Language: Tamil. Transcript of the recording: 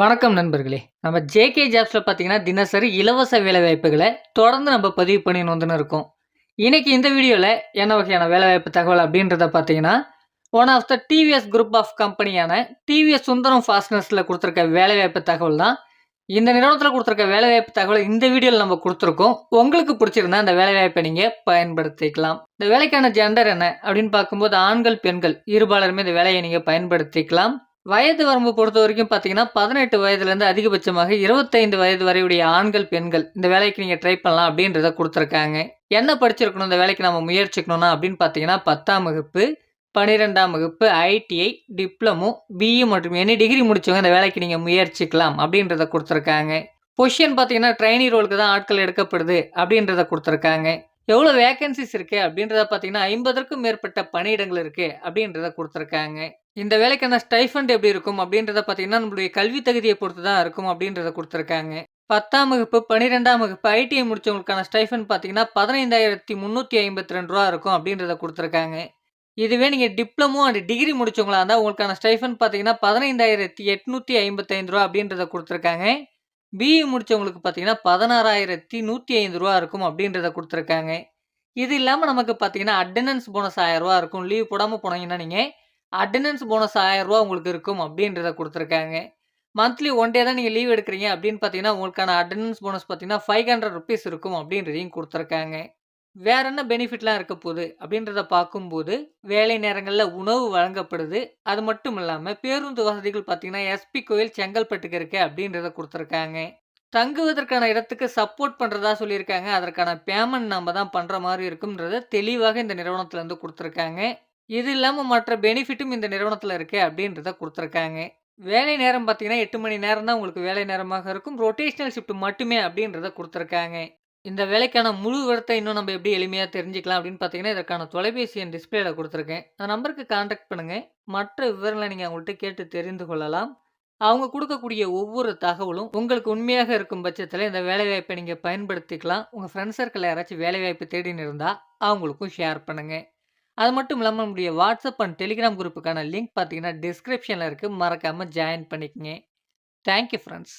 வணக்கம் நண்பர்களே. நம்ம ஜேகே ஜாப்ஸில் பார்த்தீங்கன்னா தினசரி இலவச வேலைவாய்ப்புகளை தொடர்ந்து நம்ம பதிவு பண்ணின்னு வந்துன்னு இருக்கோம். இன்றைக்கி இந்த வீடியோவில் என்ன வகையான வேலைவாய்ப்பு தகவல் அப்படின்றத பார்த்தீங்கன்னா one of the TVS group of கம்பெனியான TVS Sundaram ஃபாஸ்ட்னஸில் கொடுத்துருக்க வேலைவாய்ப்பு தகவல் தான். இந்த நிறுவனத்தில் கொடுத்துருக்க வேலைவாய்ப்பு தகவல் இந்த வீடியோவில் நம்ம கொடுத்துருக்கோம். உங்களுக்கு பிடிச்சிருந்தா அந்த வேலைவாய்ப்பை நீங்கள் பயன்படுத்திக்கலாம். இந்த வேலைக்கான ஜெண்டர் என்ன அப்படின்னு பார்க்கும்போது ஆண்கள் பெண்கள் இருபாலருமே இந்த வேலையை நீங்கள் பயன்படுத்திக்கலாம். வயது வரம்பு பொறுத்த வரைக்கும் பார்த்தீங்கன்னா பதினெட்டு வயதுலேருந்து அதிகபட்சமாக இருபத்தைந்து வயது வரையுடைய ஆண்கள் பெண்கள் இந்த வேலைக்கு நீங்கள் ட்ரை பண்ணலாம் அப்படின்றத கொடுத்துருக்காங்க. என்ன படிச்சிருக்கணும் இந்த வேலைக்கு நம்ம முயற்சிக்கணும்னா அப்படின்னு பார்த்தீங்கன்னா பத்தாம் வகுப்பு பன்னிரெண்டாம் வகுப்பு ஐடிஐ டிப்ளமோ பிஇ மற்றும் எனி டிகிரி முடிச்சவங்க இந்த வேலைக்கு நீங்கள் முயற்சிக்கலாம் அப்படின்றத கொடுத்துருக்காங்க. பொசிஷன் பார்த்தீங்கன்னா ட்ரைனி ரோலுக்கு தான் ஆட்கள் எடுக்கப்படுது அப்படின்றத கொடுத்துருக்காங்க. எவ்வளோ வேகன்சிஸ் இருக்குது அப்படின்றத பார்த்தீங்கன்னா ஐம்பதற்கும் மேற்பட்ட பணியிடங்கள் இருக்குது அப்படின்றத கொடுத்துருக்காங்க. இந்த வேலைக்கான ஸ்டைஃபண்ட் எப்படி இருக்கும் அப்படின்றத பார்த்தீங்கன்னா நம்மளுடைய கல்வி தகுதியை பொறுத்து தான் இருக்கும் அப்படின்றத கொடுத்துருக்காங்க. பத்தாம் வகுப்பு பன்னிரெண்டாம் வகுப்பு ஐடிஐ முடிச்சவங்களுக்கான ஸ்டைஃபண்ட் பார்த்தீங்கன்னா பதினைந்தாயிரத்தி முந்நூற்றி ஐம்பத்தி ரெண்டு ரூபா இருக்கும் அப்படின்றத கொடுத்துருக்காங்க. இதுவே நீங்கள் டிப்ளமோ அண்ட் டிகிரி முடிச்சவங்களா இருந்தால் உங்களுக்கான ஸ்டைஃபன் பார்த்தீங்கன்னா பதினைந்தாயிரத்தி எட்நூற்றி ஐம்பத்தைந்து ரூபா அப்படின்றத கொடுத்துருக்காங்க. பிஇ முடிச்சவங்களுக்கு பார்த்தீங்கன்னா பதினாறாயிரத்தி நூற்றி ஐந்து ரூபா இருக்கும் அப்படின்றத கொடுத்துருக்காங்க. இது இல்லாமல் நமக்கு பார்த்தீங்கன்னா அட்டண்டன்ஸ் போனஸ் ஆயிரம் ரூபா இருக்கும். லீவ் போடாமல் போனீங்கன்னா நீங்கள் அட்டண்டன்ஸ் போனஸ் ஆயிரம் ரூபா உங்களுக்கு இருக்கும் அப்படின்றத கொடுத்துருக்காங்க. மந்த்லி ஒன் டே தான் நீங்கள் லீவ் எடுக்கிறீங்க அப்படின்னு பார்த்தீங்கன்னா உங்களுக்கான அட்டண்டன்ஸ் போனஸ் பார்த்தீங்கன்னா ஃபைவ் ஹண்ட்ரட் ருபீஸ் இருக்கும் அப்படின்றதையும் கொடுத்துருக்காங்க. வேற என்ன பெனிஃபிட்லாம் இருக்க போகுது அப்படின்றத பார்க்கும்போது வேலை நேரங்களில் உணவு வழங்கப்படுது. அது மட்டும் இல்லாமல் பேருந்து வசதிகள் பார்த்தீங்கன்னா எஸ்பி கோயில் செங்கல்பட்டுக்கு இருக்கு அப்படின்றத கொடுத்துருக்காங்க. தங்குவதற்கான இடத்துக்கு சப்போர்ட் பண்ணுறதா சொல்லியிருக்காங்க. அதற்கான பேமெண்ட் நம்ம தான் பண்ணுற மாதிரி இருக்கும்ன்றத தெளிவாக இந்த நிறுவனத்துலேருந்து கொடுத்துருக்காங்க. இது இல்லாமல் மற்ற பெனிஃபிட்டும் இந்த நிறுவனத்தில் இருக்கு அப்படின்றத கொடுத்துருக்காங்க. வேலை நேரம் பார்த்தீங்கன்னா எட்டு மணி நேரம் தான் உங்களுக்கு வேலை நேரமாக இருக்கும். ரொட்டேஷனல் ஷிஃப்ட் மட்டுமே அப்படின்றத கொடுத்துருக்காங்க. இந்த வேலைக்கான முழு விவரத்தை இன்னும் நம்ம எப்படி எளிமையாக தெரிஞ்சுக்கலாம் அப்படின்னு பார்த்தீங்கன்னா இதற்கான தொலைபேசி எண் டிஸ்பிளேல கொடுத்துருக்கேன். அந்த நம்பருக்கு காண்டாக்ட் பண்ணுங்கள் மற்ற விவரங்களை நீங்கள் அவங்கள்ட்ட கேட்டு தெரிந்து கொள்ளலாம். அவங்க கொடுக்கக்கூடிய ஒவ்வொரு தகவலும் உங்களுக்கு உண்மையாக இருக்கும் பட்சத்தில் இந்த வேலைவாய்ப்பை நீங்கள் பயன்படுத்திக்கலாம். உங்கள் ஃப்ரெண்ட்ஸ் சர்க்கிளில் யாராச்சும் வேலைவாய்ப்பு தேடின்னு இருந்தால் அவங்களுக்கும் ஷேர் பண்ணுங்கள் அது மட்டும் இல்லாமல் நம்முடைய வாட்ஸ்அப் அண்ட் டெலிகிராம் குரூப்புக்கான லிங்க் பார்த்தீங்கன்னா டிஸ்கிரிப்ஷனில் இருக்குது மறக்காமல் ஜாயின் பண்ணிக்கங்க. Thank you friends